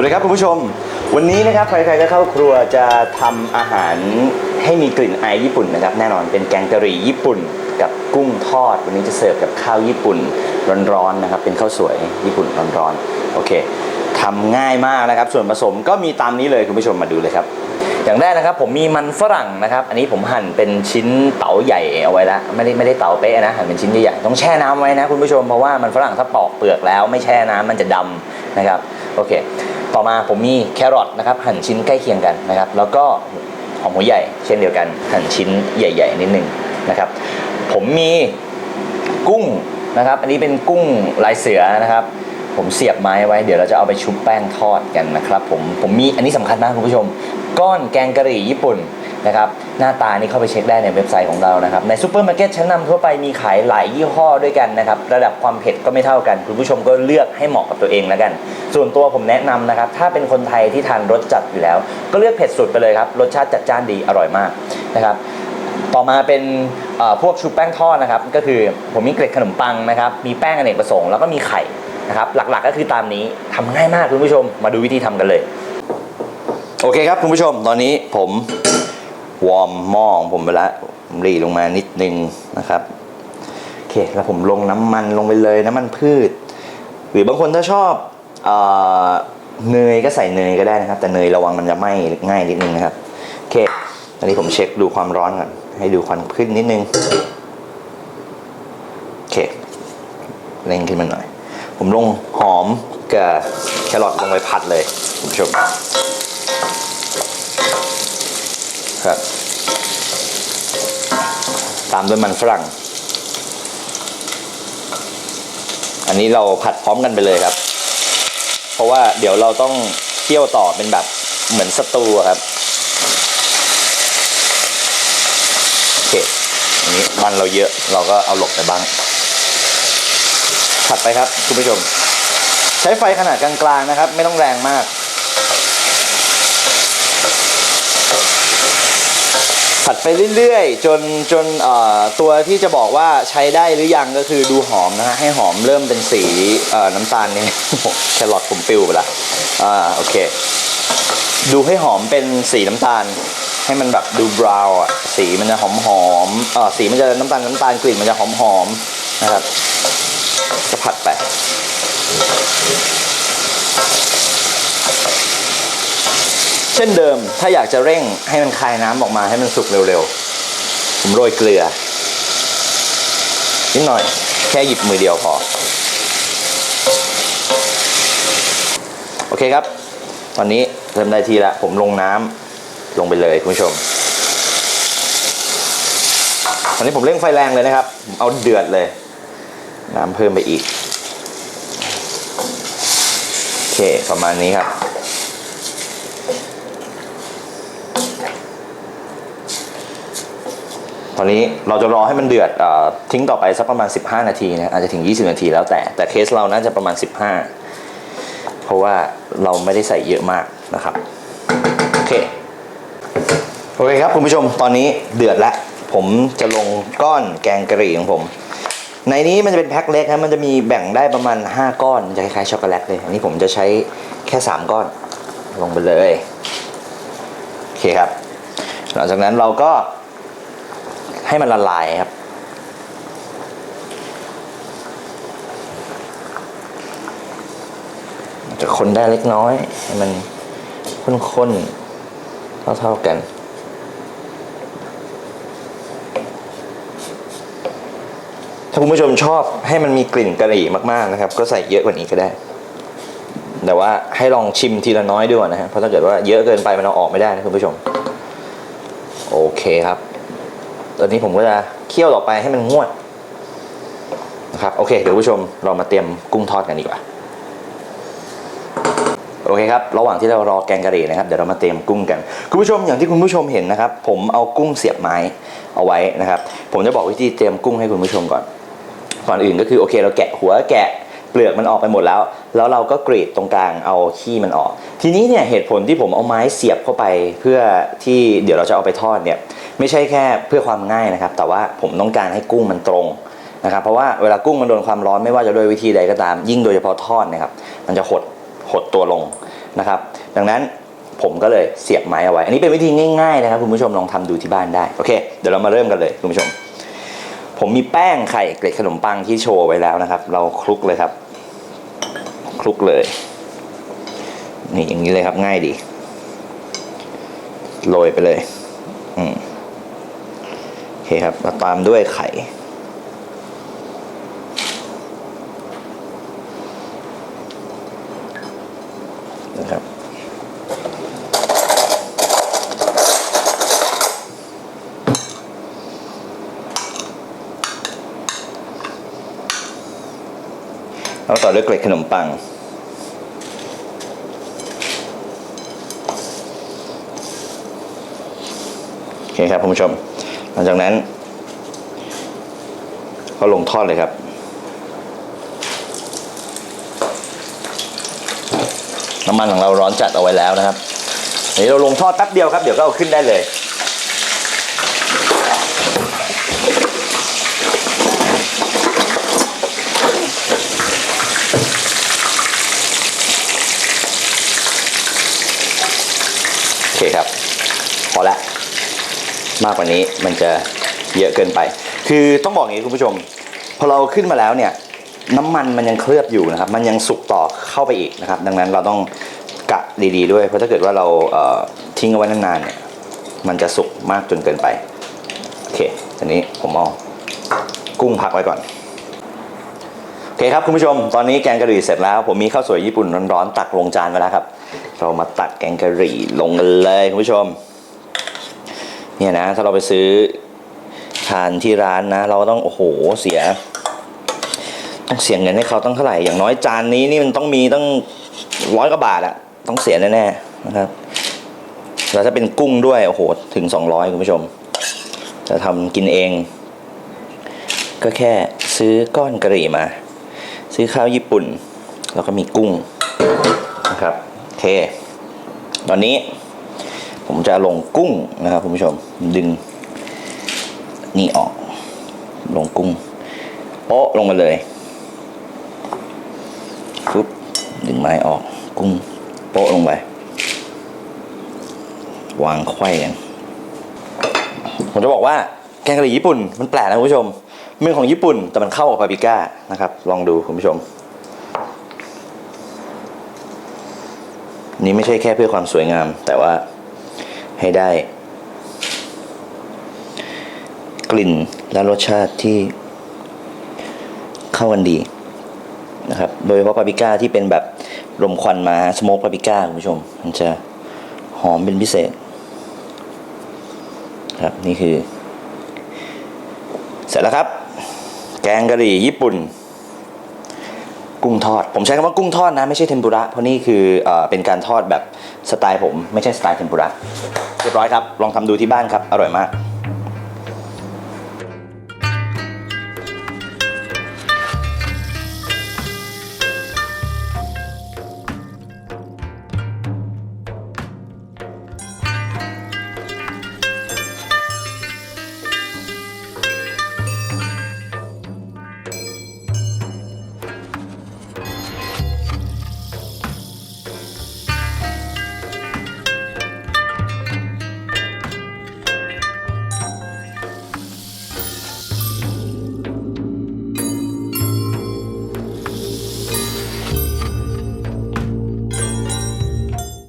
วัสดีครับคุณผู้ชม วันนี้นะครับใครๆก็เข้าครัวจะทำอาหารให้มีกลิ่นอายญี่ปุ่นนะครับแน่นอนเป็นแกงกะหรี่ญี่ปุ่น กับกุ้งทอด วันนี้จะเสิร์ฟกับข้าวญี่ปุ่นร้อนๆนะครับเป็นข้าวสวยญี่ปุ่นร้อนๆโอเคทำง่ายมากนะครับ ส่วนผสมก็มีตามนี้เลยคุณผู้ชมมาดูเลยครับ อย่างแรกนะครับผมมีมันฝรั่งนะครับ อันนี้ผมหั่นเป็นชิ้นเต๋าใหญ่เอาไว้แล้วไม่ได้ไม่ได้เต๋าเป๊ะนะหั่นเป็นชิ้นใหญ่ๆต้องแช่น้ำไว้นะคุณผู้ชมเพราะว่ามันฝรั่งถ้าปอกเปลือกแล้วไม่แช่น้ำมันจะดำนะครับโอเค ต่อมาผมมีแครอทนะครับหั่นชิ้นใกล้เคียงกันนะครับ แล้วก็หอมหัวใหญ่ เช่นเดียวกันหั่นชิ้นใหญ่ ๆ นิดนึงนะครับ ผมมีกุ้งนะครับ อันนี้เป็นกุ้งลายเสือนะครับ ผมเสียบไม้ไว้เดี๋ยวเราจะเอาไปชุบแป้งทอดกันนะครับ ผมผมมีอันนี้สำคัญมากคุณผู้ชม ก้อนแกงกะหรี่ญี่ปุ่น นะครับหน้าตานี่เข้าไปเช็คได้ในเว็บไซต์ของเรานะครับในซูเปอร์มาร์เก็ตชั้นนำทั่วไปมีขายหลายยี่ห้อด้วยกันนะครับระดับความเผ็ดก็ไม่เท่ากัน คุณผู้ชมก็เลือกให้เหมาะกับตัวเองแล้วกัน ส่วนตัวผมแนะนำนะครับถ้าเป็นคนไทยที่ทานรสจัดอยู่แล้ว ก็เลือกเผ็ดสุดไปเลยครับรสชาติจัดจ้านดีอร่อยมากนะครับต่อมาเป็นพวกชุบแป้งทอดนะครับก็คือผมมีเกล็ดขนมปังนะครับมีแป้งอเนกประสงค์แล้วก็มีไข่นะครับหลักๆก็คือตามนี้ทำง่ายมากคุณผู้ชมมาดูวิธีทำกันเลย โอเคครับคุณผู้ชมตอนนี้ผม วอร์มหม้อของผมไปล้วผมรีลงมานิดนึงนะครับโอเคแล้วผมลงน้ำมันลงไปเลยน้ำมันพืช หรือบางคนถ้าชอบเเนยก็ใส่เนยก็ได้นะครับ แต่เนยระวังมันจะไหม้ง่ายนิดนึงนะครับโอเคตอนนี้ผมเช็คดูความร้อนก่อนให้ดูควันขึ้นนิดนึงโอเคเร่งขึ้นมาหน่อย ผมลงหอมกับแครอทลงไปผัดเลยคุณผู้ชม ครับ ตามด้วยมันฝรั่ง อันนี้เราผัดพร้อมกันไปเลยครับ เพราะว่าเดี๋ยวเราต้องเคี่ยวต่อเป็นแบบเหมือนสตูครับโอเคอันนี้มันเราเยอะเราก็เอาหลบไปบ้าง ผัดไปครับคุณผู้ชม ใช้ไฟขนาดกลางๆนะครับ ไม่ต้องแรงมาก ผัดไปเรื่อยๆ จนจนตัวที่จะบอกว่าใช้ได้หรือยังก็คือดูหอมนะฮะให้หอมเริ่มเป็นสีน้ำตาลนี่แครอทผมปิวไปละอ่าโอเค ดูให้หอมเป็นสีน้ำตาล ให้มันแบบดูบราวน์อะสีมันจะหอมหอมๆอ่อสีมันจะน้ำตาลน้ำตาลกลิ่นมันจะหอมหอมๆนะครับก็ผัดไป ช่นเดิมถ้าอยากจะเร่งให้มันคายน้ำออกมาให้มันสุกเร็วๆ ผมโรยเกลือ นิดหน่อยแค่หยิบมือเดียวพอ โอเคครับ ตอนนี้เริ่มได้ทีละผมลงน้ำลงไปเลยคุณผู้ชม ตอนนี้ผมเร่งไฟแรงเลยนะครับ เอาเดือดเลย น้ำเพิ่มไปอีก โอเคประมาณนี้ครับ ตอนนี้เราจะรอให้มันเดือดอทิ้งต่อไปสักประมาณ 15 นาทีนะอาจจะถึง 20 นาทีแล้วแต่ แต่เคสเราน่าจะประมาณ 15 เพราะว่าเราไม่ได้ใส่เยอะมากนะครับ โอเค โอเคครับคุณผู้ชมตอนนี้เดือดแล้ว ผมจะลงก้อนแกงกะหรี่ของผม ในนี้มันจะเป็นแพ็คเล็กนะมันจะมีแบ่งได้ประมาณ 5 ก้อนมันจะคล้ายๆช็อกโกแลตเลย อันนี้ผมจะใช้แค่ 3 ก้อนลงไปเลย โอเคครับ หลังจากนั้นเราก็ ให้มันละลายครับ จะคนได้เล็กน้อย ให้มันข้นๆเท่าๆกันถ้าคุณผู้ชมชอบให้มันมีกลิ่นกะหรี่มากๆนะครับ ก็ใส่เยอะกว่านี้ก็ได้ แต่ว่าให้ลองชิมทีละน้อยด้วยนะฮะเพราะถ้าเกิดว่าเยอะเกินไปมันเอาออกไม่ได้นะคุณผู้ชม โอเคครับ ตอนนี้ผมก็จะเคี่ยวต่อไปให้มันงวดนะครับโอเคเดี๋ยวผู้ชมเรามาเตรียมกุ้งทอดกันดีกว่าโอเคครับระหว่างที่เรารอแกงกะหรี่นะครับเดี๋ยวเรามาเตรียมกุ้งกันคุณผู้ชมอย่างที่คุณผู้ชมเห็นนะครับ ผมเอากุ้งเสียบไม้เอาไว้นะครับ ผมจะบอกวิธีเตรียมกุ้งให้คุณผู้ชมก่อนก่อนอื่นก็คือโอเค เราแกะหัวแกะ เปลือกมันออกไปหมดแล้ว แล้วเราก็กรีดตรงกลางเอาขี้มันออก ทีนี้เนี่ยเหตุผลที่ผมเอาไม้เสียบเข้าไปเพื่อที่เดี๋ยวเราจะเอาไปทอดเนี่ยไม่ใช่แค่เพื่อความง่ายนะครับ แต่ว่าผมต้องการให้กุ้งมันตรงนะครับ เพราะว่าเวลากุ้งมันโดนความร้อนไม่ว่าจะด้วยวิธีใดก็ตาม ยิ่งโดยเฉพาะทอดนะครับ มันจะหดหดตัวลงนะครับ ดังนั้นผมก็เลยเสียบไม้เอาไว้ อันนี้เป็นวิธีง่ายๆนะครับคุณผู้ชมลองทำดูที่บ้านได้ โอเค เดี๋ยวเรามาเริ่มกันเลยคุณผู้ชม ผมมีแป้งไข่เกล็ดขนมปังที่โชว์ไว้แล้วนะครับ เราคลุกเลยครับ คลุกเลย นี่อย่างนี้เลยครับง่ายดี โรยไปเลย อืมโอเคครับมาตามด้วยไข่ แล้วต่อด้วยเกล็ดขนมปัง โอเคครับคุณผู้ชม หลังจากนั้น ก็ลงทอดเลยครับ น้ำมันของเราร้อนจัดเอาไว้แล้วนะครับเดี๋ยวเราลงทอดแป๊บเดียวครับ เดี๋ยวก็เอาขึ้นได้เลย โอเคครับ พอละ มากกว่านี้มันจะเยอะเกินไป คือต้องบอกอย่างนี้คุณผู้ชม พอเราขึ้นมาแล้วเนี่ยน้ำมันมันยังเคลือบอยู่นะครับ มันยังสุกต่อเข้าไปอีกนะครับ ดังนั้นเราต้องกะดีๆด้วย เพราะถ้าเกิดว่าเราเทิ้งเอาไว้นานๆเนี่ยมันจะสุกมากจนเกินไปโอเคทีนี้ผมเอากุ้งพักไว้ก่อนโอเคครับคุณผู้ชม ตอนนี้แกงกะหรี่เสร็จแล้ว ผมมีข้าวสวยญี่ปุ่นร้อนๆตักลงจานไว้แล้วครับ เรามาตักแกงกะหรี่ลงกันเลยคุณผู้ชม เนี่ยนะ ถ้าเราไปซื้อทานที่ร้านนะ เราก็ต้องโอ้โหเสีย ต้องเสียเงินให้เขาต้องเท่าไหร่อย่างน้อยจานนี้นี่มันต้องมีตั้งร้อยกว่าบาทอะต้องเสียแน่ๆนะครับแล้วถ้าเป็นกุ้งด้วยโอ้โหถึง200คุณผู้ชมจะทำกินเอง ก็แค่ซื้อก้อนกะหรี่มา ซื้อข้าวญี่ปุ่น แล้วก็มีกุ้งนะครับโอเค ตอนนี้ ผมจะลงกุ้งนะครับคุณผู้ชมดึงนี่ออก ลงกุ้งโป๊ะลงมาเลยปุ๊บดึงไม้ออกกุ้งโป๊ะลงไป วางไขว้กันผมจะบอกว่าแกงกะหรี่ญี่ปุ่นมันแปลกนะคุณผู้ชมมันเป็นของญี่ปุ่นแต่มันเข้ากับปาปริก้านะครับ ลองดูคุณผู้ชม นี่ไม่ใช่แค่เพื่อความสวยงาม แต่ว่า ให้ได้ กลิ่นและรสชาติที่เข้ากันดีนะครับ โดยเฉพาะปาปริก้าที่เป็นแบบลมควันมาสโมกปาปริก้าคุณผู้ชม มันจะหอมเป็นพิเศษ ครับนี่คือ เสร็จแล้วครับ แกงกะหรี่ญี่ปุ่น กุ้งทอด ผมใช้คำว่ากุ้งทอดนะ ไม่ใช่เทมปุระเพราะนี่คือเออเป็นการทอดแบบสไตล์ผม ไม่ใช่สไตล์เทมปุระเรียบร้อยครับ ลองทำดูที่บ้านครับ อร่อยมาก